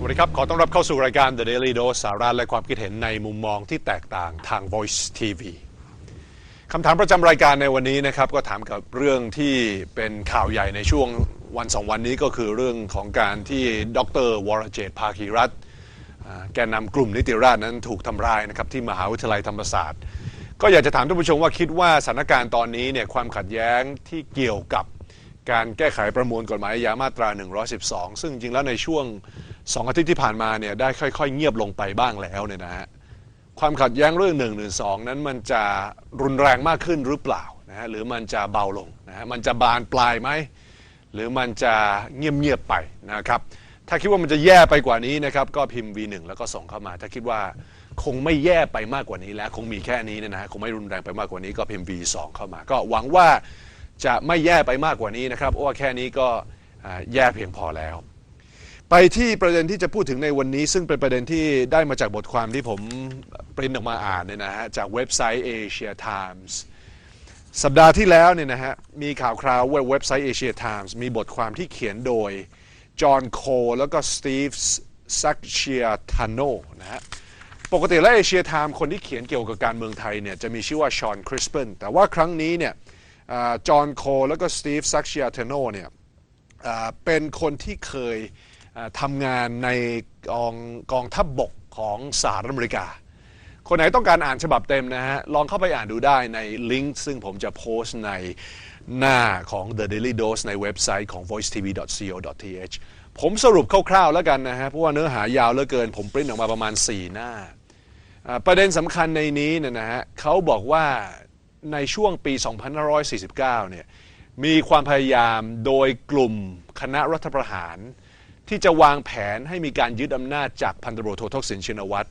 สวัสดีครับ ขอต้อนรับเข้าสู่รายการ The Daily Dose สาระและความคิดเห็นในมุมมองที่แตกต่างทาง Voice TV คำถามประจำรายการในวันนี้นะครับ ก็ถามกับเรื่องที่เป็นข่าวใหญ่ในช่วงวันสองวันนี้ก็คือเรื่องของการที่ดรวรเจตภาคีรัตแกนนำกลุ่มนิติราษฎร์นั้นถูกทำร้ายนะครับที่มหาวิทยาลัยธรรมศาสตร์ ก็อยากจะถามท่านผู้ชมว่าคิดว่าสถานการณ์ตอนนี้เนี่ยความขัดแย้งที่เกี่ยวกับ การแก้ไขประมวลกฎหมายอาญามาตรา 112 ซึ่งจริงแล้วในช่วง 2 อาทิตย์ที่ผ่านมาเนี่ยได้ค่อยๆ เงียบลงไปบ้างแล้วเนี่ยนะฮะความขัดแย้งเรื่อง1นึนั้นมันจะรุนแรงมากขึ้นหรือเปล่านะฮะหรือมันจะเบาลงนะฮะมันจะบานปลายไหมหรือมันจะเงียบๆไปนะครับถ้าคิดว่ามันจะแย่ไปกว่านี้นะครับก็พิมพ์ V1 แล้วก็ส่งเข้ามา ถ้าคิดว่าคงไม่แย่ไปมากกว่านี้แล้ว คงมีแค่นี้เนี่ยนะฮะคงไม่รุนแรงไปมากกว่านี้ก็พิมพ์ V2 เข้ามา ก็หวังว่า จะไม่แย่ไปมากกว่านี้นะครับว่าแค่นี้ก็แย่เพียงพอแล้ว ไปที่ประเด็นที่จะพูดถึงในวันนี้ ซึ่งเป็นประเด็นที่ได้มาจากบทความที่ผมปริ้นออกมาอ่านเนี่ยนะฮะจากเว็บไซต์ Asia Times สัปดาห์ที่แล้วเนี่ยนะฮะมีข่าวคราวว่าเว็บไซต์ Asia Times มีบทความที่เขียนโดยจอห์นโคแล้วก็สตีฟซักเชียทานโนนะฮะปกติแล้ว Asia Times คนที่เขียนเกี่ยวกับการเมืองไทยเนี่ยจะมีชื่อว่าชอนคริสเปนแต่ว่าครั้งนี้เนี่ย จอห์นโคแล้วก็สตีฟซักเชียทานโนเนี่ยเป็นคนที่เคยทำงานในกองกองทัพบบกของสหรัฐอเมริกา คนไหนต้องการอ่านฉบับเต็มนะฮะ ลองเข้าไปอ่านดูได้ในลิงก์ซึ่งผมจะโพสต์ในหน้าของ The Daily Dose ในเว็บไซต์ของ voicetv.co.th ผมสรุปคร่าวๆแล้วกันนะฮะ เพราะว่าเนื้อหายาวเหลือเกิน ผมปริ้นออกมาประมาณ 4 หน้าอ่าประเด็นสำคัญในนี้เนี่ยนะฮะเขาบอกว่า ในช่วงปี 2549 เนี่ยมีความพยายามโดยกลุ่มคณะรัฐประหาร ที่จะวางแผนให้มีการยึดอำนาจจากพันตำรวจโททกษิณชินวัตร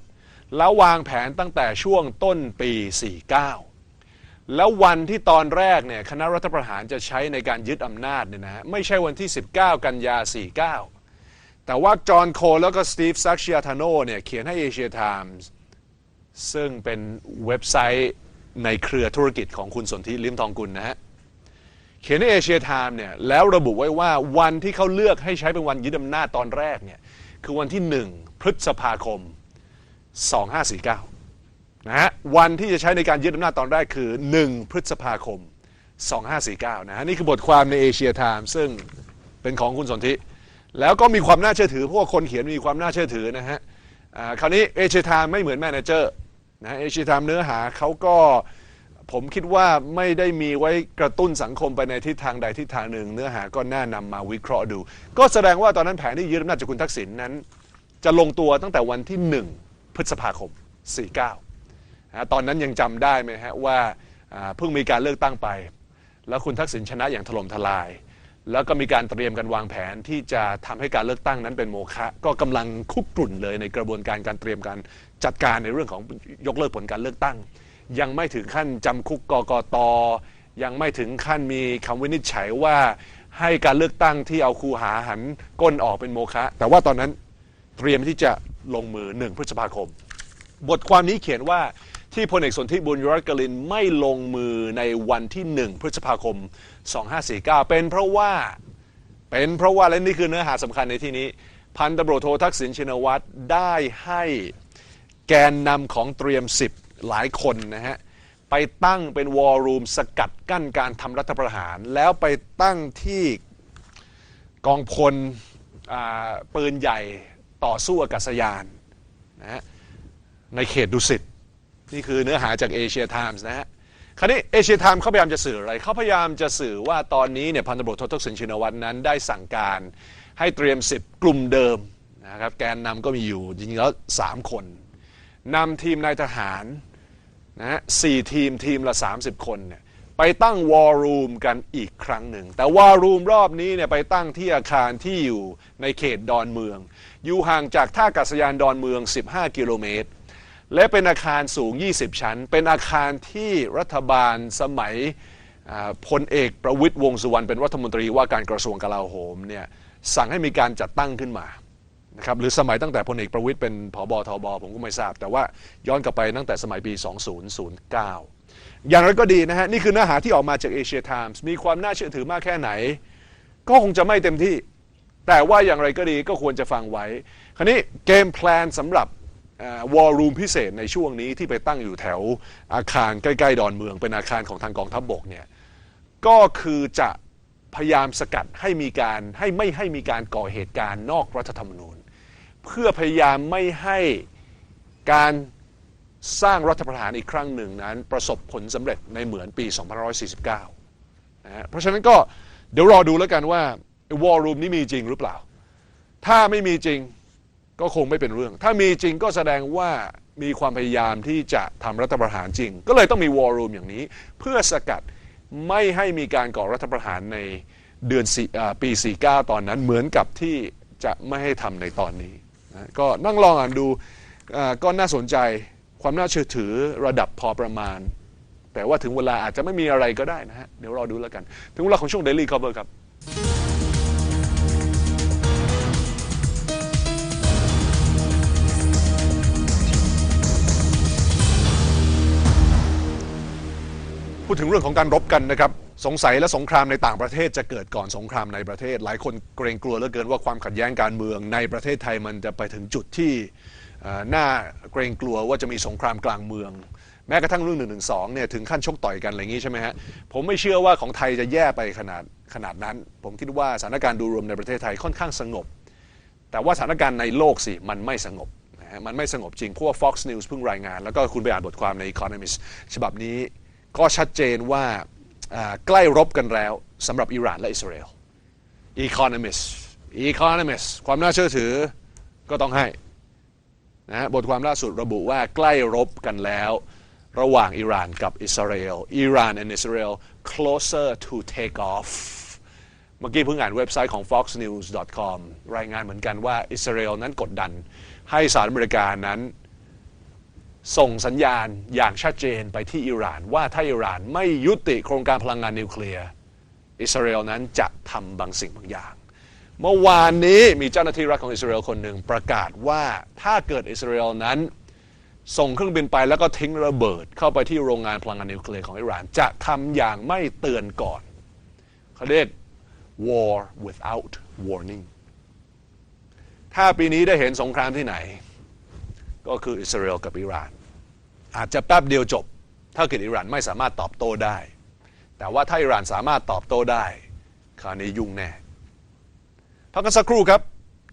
แล้ววางแผนตั้งแต่ช่วงต้นปี 49 แล้ววันที่ตอนแรกเนี่ยคณะรัฐประหารจะใช้ในการยึดอำนาจเนี่ยนะฮะไม่ใช่วันที่ 19 กันยา 49 แต่ว่าจอห์นโคลแล้วก็สตีฟซักชิอาทาโนเนี่ยเขียนให้เอเชียไทมส์ซึ่งเป็นเว็บไซต์ ในเครือธุรกิจของคุณสนธิลิมทองกุลนะฮะเขียนในเอเชียไทม์เนี่ยแล้วระบุไว้ว่าวันที่เขาเลือกให้ใช้เป็นวันยึดอำนาจตอนแรกเนี่ยคือวันที่ 1 พฤษภาคม 2549นะฮะวันที่จะใช้ในการยึดอำนาจตอนแรกคือ 1 พฤษภาคม 2549นะฮะนี่คือบทความในเอเชียไทม์ซึ่งเป็นของคุณสนธิแล้วก็มีความน่าเชื่อถือเพราะว่าคนเขียนมีความน่าเชื่อถือนะฮะคราวนี้เอเชียไทม์ไม่เหมือนแมเนเจอร์ นะเอเชีทม์เนื้อหาเขาก็ผมคิดว่าไม่ได้มีไว้กระตุ้นสังคมไปในทิศทางใดทิศทางหนึ่ง เนื้อหาก็น่านำมาวิเคราะห์ดู ก็แสดงว่าตอนนั้นแผนที่ยึดอำนาจจากคุณทักษิณนั้น จะลงตัวตั้งแต่วันที่ 1 พฤษภาคม 49นะตอนนั้นยังจำได้ไหมฮะว่าเพิ่งมีการเลือกตั้งไป แล้วคุณทักษิณชนะอย่างถล่มทลาย แล้วก็มีการเตรียมกันวางแผนที่จะทำให้การเลือกตั้งนั้นเป็นโมฆะก็กำลังคุกกรุ่นเลยในกระบวนการการเตรียมการ จัดการในเรื่องของยกเลิกผลการเลือกตั้ง ยังไม่ถึงขั้นจำคุกกกตยังไม่ถึงขั้นมีคำวินิจฉัยว่าให้การเลือกตั้งที่เอาคูหาหันก้นออกเป็นโมฆะแต่ว่าตอนนั้นเตรียมที่จะลงมือ1พฤษภาคม บทความนี้เขียนว่าที่พลเอกสนธิบุญรัตน์กลินไม่ลงมือในวันที่1พฤษภาคม 2549 เป็นเพราะว่าเป็นเพราะว่าและนี่คือเนื้อหาสำคัญในที่นี้ พันตำรวจโททักษิณชินวัตรได้ให้ แกนนำของเตรียม10หลายคนนะฮะ ไปตั้งเป็นวอลลุ่มสกัดกั้นการทำรัฐประหาร แล้วไปตั้งที่กองพลปืนใหญ่ต่อสู้อากาศยานนะฮะในเขตดุสิตนี่คือเนื้อหาจากเอเชียไทมส์นะฮะคราวนี้เอเชียไทม์เขาพยายามจะสื่ออะไรเขาพยายามจะสื่อว่าตอนนี้เนี่ยพันตำรวจโททักษิณชินวัตรนั้นได้สั่งการให้เตรียม 10 กลุ่มเดิมนะครับแกนนำก็มีอยู่จริงๆแล้ว3คน นำทีมนายทหารนะฮะสี่ทีมทีมละ 30 คนเนี่ยไปตั้งวอลลุ่มกันอีกครั้งหนึ่ง แต่วอลลุ่มรอบนี้เนี่ยไปตั้งที่อาคารที่อยู่ในเขตดอนเมือง อยู่ห่างจากท่าอากาศยานดอนเมือง 15 กิโลเมตร และเป็นอาคารสูง 20 ชั้น เป็นอาคารที่รัฐบาลสมัยพลเอกประวิตยวงสุวรรณเป็นรัฐมนตรีว่าการกระทรวงกลาโหมเนี่ยสั่งให้มีการจัดตั้งขึ้นมา นะครับหรือสมัยตั้งแต่พลเอกประวิตยเป็นผบทบผมก็ไม่ทราบ แต่ว่าย้อนกลับไปตั้งแต่สมัยปี 2009 อย่างไรก็ดีนะฮะนี่คือเนื้อหาที่ออกมาจากเอเชียไทมส์มีความน่าเชื่อถือมากแค่ไหน ก็คงจะไม่เต็มที่ แต่ว่าอย่างไรก็ดีก็ควรจะฟังไว้ คราวนี้เกมแพลนสำหรับวอลลุ่มพิเศษในช่วงนี้ที่ไปตั้งอยู่แถวอาคารใกล้ๆ ดอนเมือง เป็นอาคารของทางกองทัพบบกเนี่ยก็คือจะพยายามสกัดให้มีการให้ไม่ให้มีการก่อเหตุการณ์นอกรัฐธรรมนูญ เพื่อพยายามไม่ให้การสร้างรัฐประหารอีกครั้งหนึ่งนั้น ประสบผลสำเร็จในเหมือนปี 2549นะฮะเพราะฉะนั้นก็เดี๋ยวรอดูแล้วกันว่าวอลลุ่มนี้มีจริงหรือเปล่า ถ้าไม่มีจริงก็คงไม่เป็นเรื่อง ถ้ามีจริงก็แสดงว่ามีความพยายามที่จะทำรัฐประหารจริง ก็เลยต้องมีวอลลุ่มอย่างนี้ เพื่อสกัดไม่ให้มีการก่อรัฐประหารในเดือนสี่อ่าปี 49 ตอนนั้นเหมือนกับที่จะไม่ให้ทำในตอนนี้ นะก็นั่งลองอ่านดูก็น่าสนใจความน่าเชื่อถือระดับพอประมาณ แต่ว่าถึงเวลาอาจจะไม่มีอะไรก็ได้นะฮะ เดี๋ยวรอดูแล้วกัน ถึงเวลาของช่วง Daily Cover ครับพูดถึงเรื่องของการรบกันนะครับ สงสัยและสงครามในต่างประเทศจะเกิดก่อนสงครามในประเทศ หลายคนเกรงกลัวเหลือเกินว่าความขัดแย้งการเมืองในประเทศไทยมันจะไปถึงจุดที่น่าเกรงกลัวว่าจะมีสงครามกลางเมือง แม้กระทั่งเรื่อง1นึเนี่ยถึงขั้นชกต่อยกันอะไรอย่างนี้ใช่ไหมฮะผมไม่เชื่อว่าของไทยจะแย่ไปขนาดขนาดนั้น ผมคิดว่าสถานการณ์ดูรวมในประเทศไทยค่อนข้างสงบ แต่ว่าสถานการณ์ในโลกสิมันไม่สงบนะฮะมันไม่สงบจริงเพราะว่า Fox News เพิ่งรายงาน แล้วก็คุณไปอ่านบทความใน Economist ฉบับนี้ก็ชัดเจนว่า ใกล้รบกันแล้วสำหรับอิหร่านและอิสราเอล Economist Economist ความน่าเชื่อถือก็ต้องให้นะบทความล่าสุดระบุว่าใกล้รบกันแล้ว ระหว่างอิหร่านกับอิสราเอล Iran and Israel closer to take off เมื่อกี้เพิ่งอ่านเว็บไซต์ของ foxnews.com รายงานเหมือนกันว่าอิสราเอลนั้นกดดันให้สหรัฐอเมริกานั้น ส่งสัญญาณอย่างชัดเจนไปที่อิหร่านว่าถ้าอิหร่านไม่ยุติโครงการพลังงานนิวเคลียร์อิสราเอลนั้นจะทำบางสิ่งบางอย่าง เมื่อวานนี้มีเจ้าหน้าที่รัฐของอิสราเอลคนหนึ่งประกาศว่าถ้าเกิดอิสราเอลนั้นส่งเครื่องบินไปแล้วก็ทิ้งระเบิดเข้าไปที่โรงงานพลังงานนิวเคลียร์ของอิหร่าน จะทำอย่างไม่เตือนก่อนเขาเรียก war without warning ถ้าปีนี้ได้เห็นสงครามที่ไหน ก็คืออิสราเอลกับอิหร่าน อาจจะแป๊บเดียวจบ ถ้าเกิดอิหร่านไม่สามารถตอบโต้ได้ แต่ว่าถ้าอิหร่านสามารถตอบโต้ได้ คราวนี้ยุ่งแน่พักกันสักครู่ครับ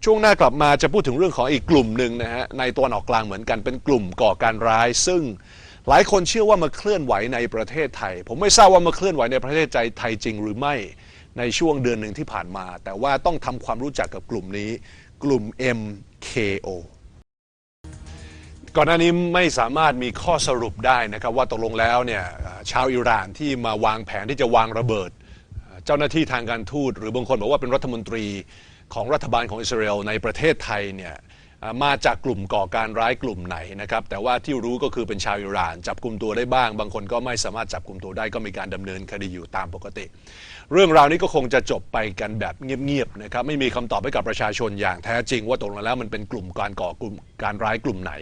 ช่วงหน้ากลับมาจะพูดถึงเรื่องของอีกกลุ่มหนึ่งนะฮะในตัวนออกกลางเหมือนกันเป็นกลุ่มก่อการร้าย ซึ่งหลายคนเชื่อว่ามาเคลื่อนไหวในประเทศไทย ผมไม่ทราบว่ามาเคลื่อนไหวในประเทศใจไทยจริงหรือไม่ในช่วงเดือนหนึ่งที่ผ่านมา แต่ว่าต้องทำความรู้จักกับกลุ่มนี้ กลุ่ม MKO ก่อนหน้านี้ไม่สามารถมีข้อสรุปได้นะครับว่าตกลงแล้วเนี่ยชาวอิหร่านที่มาวางแผนที่จะวางระเบิด เจ้าหน้าที่ทางการทูตหรือบางคนบอกว่าเป็นรัฐมนตรีของรัฐบาลของอิสราเอลในประเทศไทยเนี่ย มาจากกลุ่มก่อการร้ายกลุ่มไหนนะครับแต่ว่าที่รู้ก็คือเป็นชาวอิหร่าน จับกลุ่มตัวได้บ้าง บางคนก็ไม่สามารถจับกลุ่มตัวได้ก็มีการดำเนินคดีอยู่ตามปกติ เรื่องราวนี้ก็คงจะจบไปกันแบบเงียบๆนะครับไม่มีคำตอบให้กับประชาชนอย่างแท้จริง ว่าตกลงแล้วมันเป็นกลุ่มการก่อกลุ่มการร้ายกลุ่มไหน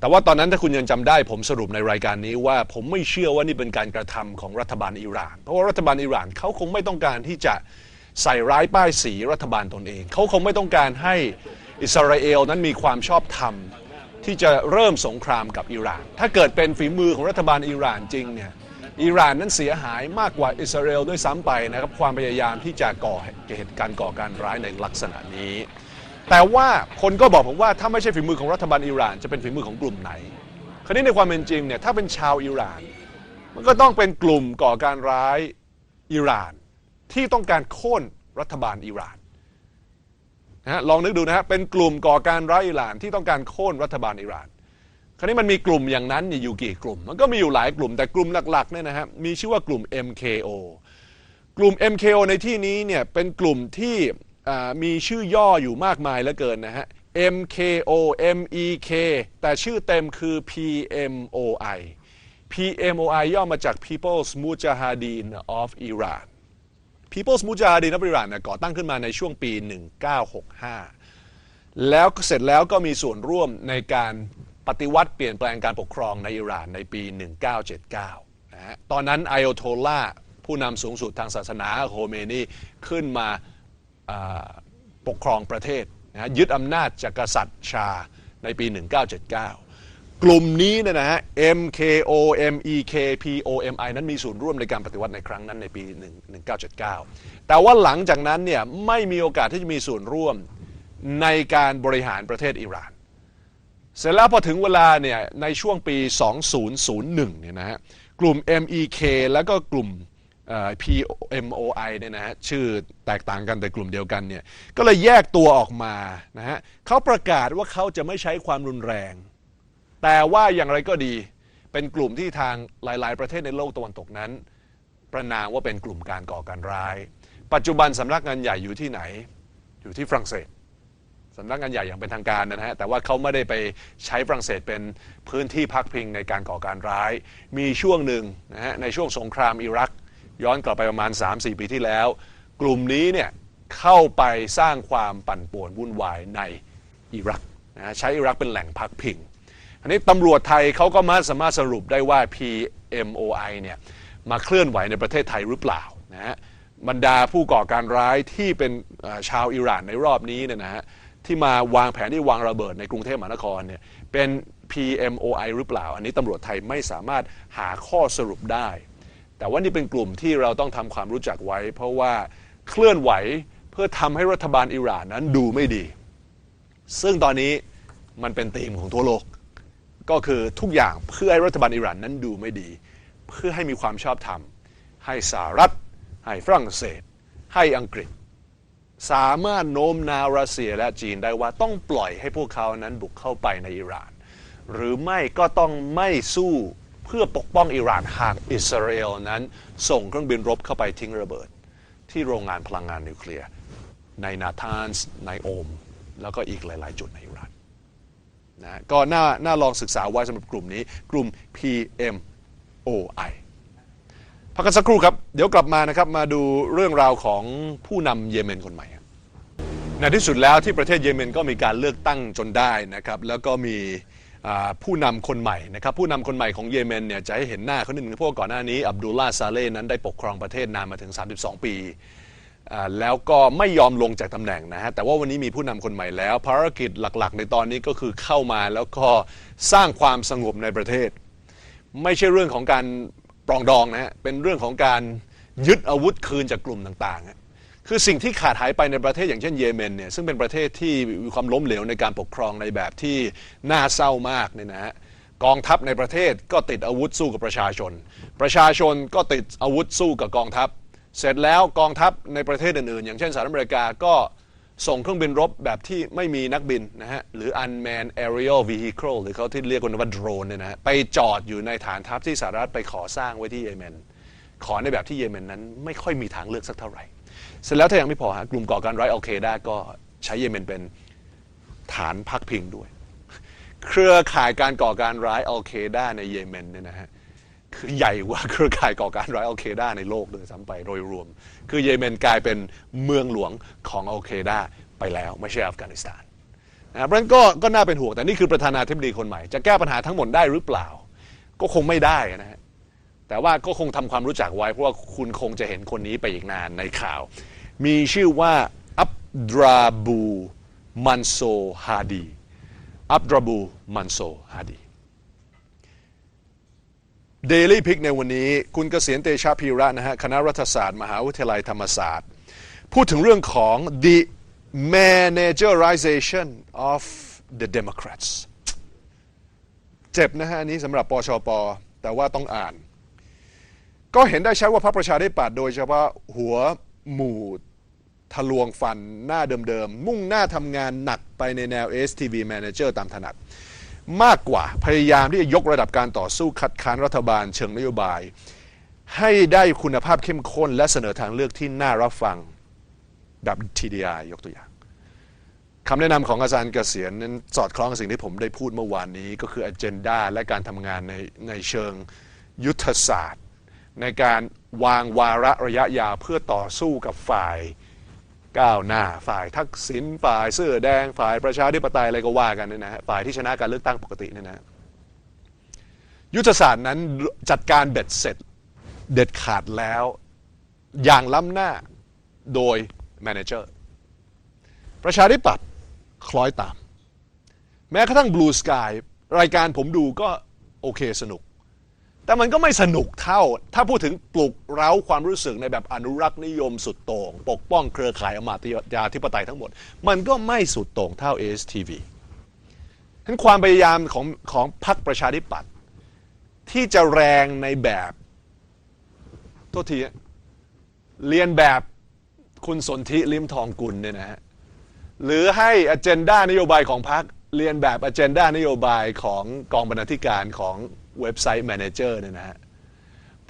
แต่ว่าตอนนั้นถ้าคุณยังจำได้ผมสรุปในรายการนี้ว่าผมไม่เชื่อว่านี่เป็นการกระทำของรัฐบาลอิหร่าน เพราะว่ารัฐบาลอิหร่านเขาคงไม่ต้องการที่จะใส่ร้ายป้ายสีรัฐบาลตนเอง เขาคงไม่ต้องการให้ อิสราเอลนั้นมีความชอบธรรมที่จะเริ่มสงครามกับอิหร่าน ถ้าเกิดเป็นฝีมือของรัฐบาลอิหร่านจริงเนี่ยอิหร่านนั้นเสียหายมากกว่าอิสราเอลด้วยซ้ำไปนะครับความพยายามที่จะก่อเหตุการณ์ก่อการร้ายในลักษณะนี้ แต่ว่าคนก็บอกผมว่าถ้าไม่ใช่ฝีมือของรัฐบาลอิหร่านจะเป็นฝีมือของกลุ่มไหน คราวนี้ในความเป็นจริงเนี่ยถ้าเป็นชาวอิหร่าน มันก็ต้องเป็นกลุ่มก่อการร้ายอิหร่าน ที่ต้องการโค่นรัฐบาลอิหร่าน นะฮะลองนึกดูนะฮะเป็นกลุ่มก่อการร้ายอิหร่านที่ต้องการโค่นรัฐบาลอิหร่าน คราวนี้มันมีกลุ่มอย่างนั้นอยู่กี่กลุ่ม มันก็มีอยู่หลายกลุ่มแต่กลุ่มหลักๆเนี่ยนะฮะมีชื่อว่ากลุ่ม MKO กลุ่ม MKO ในที่นี้เนี่ยเป็นกลุ่มที่มีชื่อย่ออยู่มากมายเหลือเกินนะฮะ MKO MEK แต่ชื่อเต็มคือ PMOI PMOI ย่อมาจาก People's Mujahideen of Iran People's Mujahideen of Iran เนี่ยก่อตั้งขึ้นมาในช่วงปี 1965 แล้วเสร็จแล้วก็มีส่วนร่วมในการปฏิวัติเปลี่ยนแปลงการปกครองในอิหร่านในปี 1979นะฮะตอนนั้นไอโอโทล่าผู้นำสูงสุดทางศาสนาโฮเมนีขึ้นมาาปกครองประเทศนะยึดอำนาจจากกษัตริย์ชาในปี 1979 กลุ่มนี้เนี่ยนะฮะ MKO MEK POMI นั้นมีส่วนร่วมในการปฏิวัติในครั้งนั้นในปี 1979 แต่ว่าหลังจากนั้นเนี่ยไม่มีโอกาสที่จะมีส่วนร่วมในการบริหารประเทศอิหร่าน เสร็จแล้วพอถึงเวลาเนี่ยในช่วงปี 2001 เนี่ยนะฮะกลุ่ม MEK แล้วก็กลุ่มเอ่อ PMOI เนี่ยนะฮะชื่อแตกต่างกันแต่กลุ่มเดียวกันเนี่ยก็เลยแยกตัวออกมานะฮะเขาประกาศว่าเขาจะไม่ใช้ความรุนแรง แต่ว่าอย่างไรก็ดี เป็นกลุ่มที่ทางหลาย ๆ ประเทศในโลกตะวันตกนั้น ประนามว่าเป็นกลุ่มการก่อการร้าย ปัจจุบันสำนักงานใหญ่อยู่ที่ไหน อยู่ที่ฝรั่งเศสสำนักงานใหญ่อย่างเป็นทางการนะฮะ แต่ว่าเขาไม่ได้ไปใช้ฝรั่งเศสเป็นพื้นที่พักพิงในการก่อการร้าย มีช่วงหนึ่งนะฮะในช่วงสงครามอิรัก ย้อนกลับไปประมาณ 3-4 ปีที่แล้ว กลุ่มนี้เนี่ยเข้าไปสร้างความปั่นป่วนวุ่นวายในอิรักนะใช้อิรักเป็นแหล่งพักพิง อันนี้ตำรวจไทยเขาก็มาสามารถสรุปได้ว่า PMOI เนี่ยมาเคลื่อนไหวในประเทศไทยหรือเปล่านะฮะบรรดาผู้ก่อการร้ายที่เป็นชาวอิหร่านในรอบนี้เนี่ยนะฮะที่มาวางแผนที่วางระเบิดในกรุงเทพมหานครเนี่ยเป็น PMOI หรือเปล่า อันนี้ตำรวจไทยไม่สามารถหาข้อสรุปได้ แต่ว่านี่เป็นกลุ่มที่เราต้องทำความรู้จักไว้ เพราะว่าเคลื่อนไหวเพื่อทำให้รัฐบาลอิหร่านนั้นดูไม่ดี ซึ่งตอนนี้มันเป็นธีมของทั่วโลก ก็คือทุกอย่างเพื่อให้รัฐบาลอิหร่านนั้นดูไม่ดี เพื่อให้มีความชอบธรรม ให้สหรัฐ ให้ฝรั่งเศส ให้อังกฤษ สามารถโน้มน้าวรัสเซียและจีนได้ว่าต้องปล่อยให้พวกเขานั้นบุกเข้าไปในอิหร่าน หรือไม่ก็ต้องไม่สู้เพื่อปกป้องอิหร่านหากอิสราเอลนั้น ส่งเครื่องบินรบเข้าไปทิ้งระเบิด ที่โรงงานพลังงานนิวเคลียร์ในนาธานส์ในโอม แล้วก็อีกหลาย ๆ จุดในอิ นะก็น่าน่าลองศึกษาไว้สำหรับกลุ่มนี้ กลุ่ม PMOI พักกันสักครู่ครับ เดี๋ยวกลับมานะครับมาดูเรื่องราวของผู้นำเยเมนคนใหม่ในที่สุดแล้วที่ประเทศเยเมนก็มีการเลือกตั้งจนได้นะครับแล้วก็มีผู้นำคนใหม่นะครับผู้นำคนใหม่ของเยเมนเนี่ยจะให้เห็นหน้าเขาหนึ่งเพราะว่าก่อนหน้านี้อับดุลลาซาเลห์นั้นได้ปกครองประเทศนานมาถึง 32 ปีอ่า แล้วก็ไม่ยอมลงจากตำแหน่งนะฮะ แต่ว่าวันนี้มีผู้นำคนใหม่แล้ว ภารกิจหลักๆ ในตอนนี้ก็คือเข้ามาแล้วก็สร้างความสงบในประเทศ ไม่ใช่เรื่องของการปรองดองนะฮะ เป็นเรื่องของการยึดอาวุธคืนจากกลุ่มต่างๆฮะคือสิ่งที่ขาดหายไปในประเทศอย่างเช่นเยเมนเนี่ยซึ่งเป็นประเทศที่มีความล้มเหลวในการปกครองในแบบที่น่าเศร้ามากเนี่ยนะฮะกองทัพในประเทศก็ติดอาวุธสู้กับประชาชน ประชาชนก็ติดอาวุธสู้กับกองทัพ เสร็จแล้วกองทัพในประเทศอื่นๆ อย่างเช่นสหรัฐอเมริกาก็ส่งเครื่องบินรบแบบที่ไม่มีนักบินนะฮะ หรือ unmanned aerial vehicle หรือเขาที่เรียกกันว่าโดรนเนี่ยนะฮะ ไปจอดอยู่ในฐานทัพที่สหรัฐไปขอสร้างไว้ที่เยเมน ขอในแบบที่เยเมนนั้นไม่ค่อยมีทางเลือกสักเท่าไหร่ เสร็จแล้วถ้ายังไม่พอฮะกลุ่มก่อการร้ายอัลเคด้าก็ใช้เยเมนเป็นฐานพักพิงด้วย เครือข่ายการก่อการร้ายอัลเคด้าในเยเมนเนี่ยนะฮะ ใหญ่กว่าเครือข่ายก่อการร้ายอัลเคด้าในโลกเลยซ้ำไปโดยรวม คือเยเมนกลายเป็นเมืองหลวงของอัลเคด้าไปแล้วไม่ใช่อัฟกานิสถานนะครับเพราะฉะนั้นก็ก็น่าเป็นห่วงแต่นี่คือประธานาธิบดีคนใหม่ จะแก้ปัญหาทั้งหมดได้หรือเปล่า ก็คงไม่ได้นะฮะแต่ว่าก็คงทำความรู้จักไว้ เพราะว่าคุณคงจะเห็นคนนี้ไปอีกนานในข่าว มีชื่อว่าอับดราบูมันโซฮาดีอับดราบูมันโซฮาดี Daily Pick ในวันนี้คุณเกษียณเตชะพีระนะฮะคณะรัฐศาสตร์ มหาวิทยาลัยธรรมศาสตร์ พูดถึงเรื่องของ the managerization of the Democrats เจ็บนะฮะอันนี้สำหรับปชป แต่ว่าต้องอ่าน ก็เห็นได้ใชัดว่าพรรคประชาธิปัตย์โดยเฉพาะหัวหมู่ทะลวงฟันหน้าเดิมๆ มุ่งหน้าทำงานหนักไปในแนว STV Manager ตามถนัด มากกว่าพยายามที่จะยกระดับการต่อสู้คัดค้านรัฐบาลเชิงนโยบาย ให้ได้คุณภาพเข้มข้น และเสนอทางเลือกที่น่ารับฟังแบบ TDI ยกตัวอย่างคำแนะนำของอาจารย์เกษียณนั้นสอดคล้องกับสิ่งที่ผมได้พูดเมื่อวานนี้ ก็คือ agenda และการทำงานในในเชิงยุทธศาสตร์ ในการวางวาระระยะยาวเพื่อต่อสู้กับฝ่าย ก้าวหน้า ฝ่ายทักษิณฝ่ายเสื้อแดง ฝ่ายประชาธิปไตยอะไรก็ว่ากันเนี่ยนะฮะฝ่ายที่ชนะการเลือกตั้งปกติเนี่ยนะยุทธศาสตร์นั้นจัดการเบ็ดเสร็จเด็ดขาดแล้ว อย่างล้ำหน้าโดยแมเนเจอร์ประชาธิปัตย์คล้อยตาม แม้กระทั่ง Blue Sky รายการผมดูก็โอเคสนุก แต่มันก็ไม่สนุกเท่า ถ้าพูดถึงปลุกเร้าความรู้สึกในแบบอนุรักษ์นิยมสุดโต่งปกป้องเครือข่ายอมาตยาธิปไตยทั้งหมด มันก็ไม่สุดโต่งเท่า ASTV ฉะนั้นความพยายามของของพรรคประชาธิปัตย์ที่จะแรงในแบบโทษทีเรียนแบบคุณสนธิลิมทองกุลเนี่ยนะฮะหรือให้อ g e n d a นโยบายของพรรคเรียนแบบอ g e n d a นโยบายของกองบรรณาธิการของ เว็บไซต์ Manager เนี่ยนะฮะ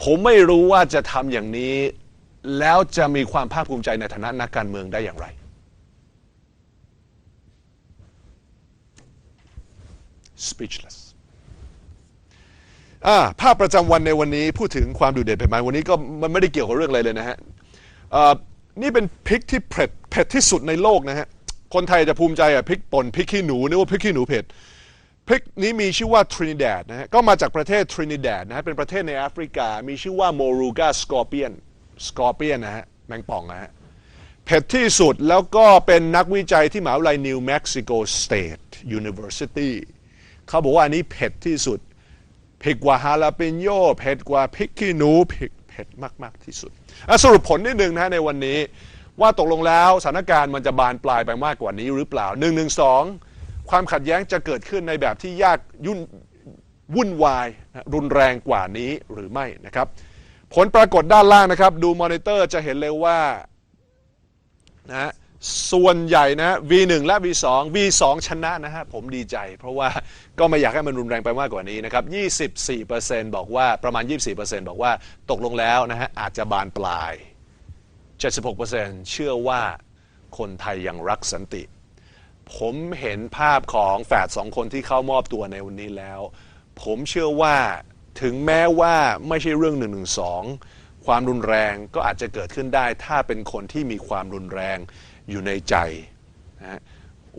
ผมไม่รู้ว่าจะทำอย่างนี้ แล้วจะมีความภาคภูมิใจในฐานะนักการเมืองได้อย่างไร speechless อ่าภาพประจำวันในวันนี้พูดถึงความดูเด็ดเผ็ดมันวันนี้ก็มันไม่ได้เกี่ยวกับเรื่องอะไรเลยนะฮะอ่อนี่เป็นพริกที่เผ็ดเผ็ดที่สุดในโลกนะฮะคนไทยจะภูมิใจอะพริกป่นพริกขี้หนูนึกว่าพริกขี้หนูเผ็ด พริกนี้มีชื่อว่าทรินิแดดนะฮะก็มาจากประเทศทรินิแดดนะฮะเป็นประเทศในแอฟริกา มีชื่อว่าโมรูกาสกอร์เปียนสกอร์เปียนนะฮะแมงป่องนะฮะเผ็ดที่สุดแล้วก็เป็นนักวิจัยที่มหาวิทยาลัยนิวเม็กซิโกสเตทยูนิเวอร์ซิตี้เขาบอกว่าอันนี้เผ็ดที่สุดเผ็ดกว่าฮาลาเปนโยเผ็ดกว่าพริกขี้หนูเผ็ดเผ็ดมากๆที่สุดสรุปผลนิดนึงนะฮะในวันนี้ว่าตกลงแล้วสถานการณ์มันจะบานปลายไปมากกว่านี้หรือเปล่า1 1 2 ความขัดแย้งจะเกิดขึ้นในแบบที่ยากยุ่นวุ่นวายรุนแรงกว่านี้หรือไม่นะครับ ผลปรากฏด้านล่างนะครับ ดูมอนิเตอร์จะเห็นเลยว่านะฮะส่วนใหญ่นะ V1 และ V2 V2 ชนะนะฮะผมดีใจ เพราะว่าก็ไม่อยากให้มันรุนแรงไปมากกว่านี้นะครับ 24%บอกว่าประมาณ 24%บอกว่าตกลงแล้วนะฮะอาจจะบานปลาย 76%เชื่อว่าคนไทยยังรักสันติ ผมเห็นภาพของแฝดสองคนที่เข้ามอบตัวในวันนี้แล้ว ผมเชื่อว่าถึงแม้ว่าไม่ใช่เรื่อง1นึความรุนแรงก็อาจจะเกิดขึ้นได้ ถ้าเป็นคนที่มีความรุนแรงอยู่ในใจนะฮะ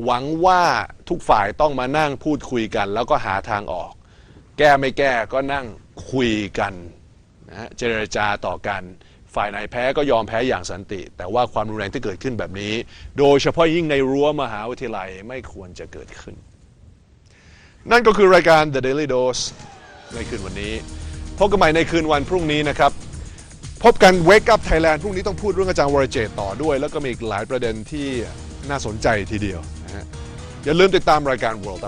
หวังว่าทุกฝ่ายต้องมานั่งพูดคุยกัน แล้วก็หาทางออก แก้ไม่แก้ก็นั่งคุยกันนะเจรจาต่อกัน ฝ่ายไหนแพ้ก็ยอมแพ้อย่างสันติ แต่ว่าความรุนแรงที่เกิดขึ้นแบบนี้ โดยเฉพาะยิ่งในรั้วมหาวิทยาลัยไม่ควรจะเกิดขึ้น นั่นก็คือรายการ The Daily Dose ในคืนวันนี้ พบกันใหม่ในคืนวันพรุ่งนี้นะครับ พบกัน Wake Up Thailand พรุ่งนี้ต้องพูดเรื่องอาจารย์วรเจตต่อด้วย แล้วก็มีอีกหลายประเด็นที่น่าสนใจทีเดียวนะฮะอย่าลืมติดตามรายการ World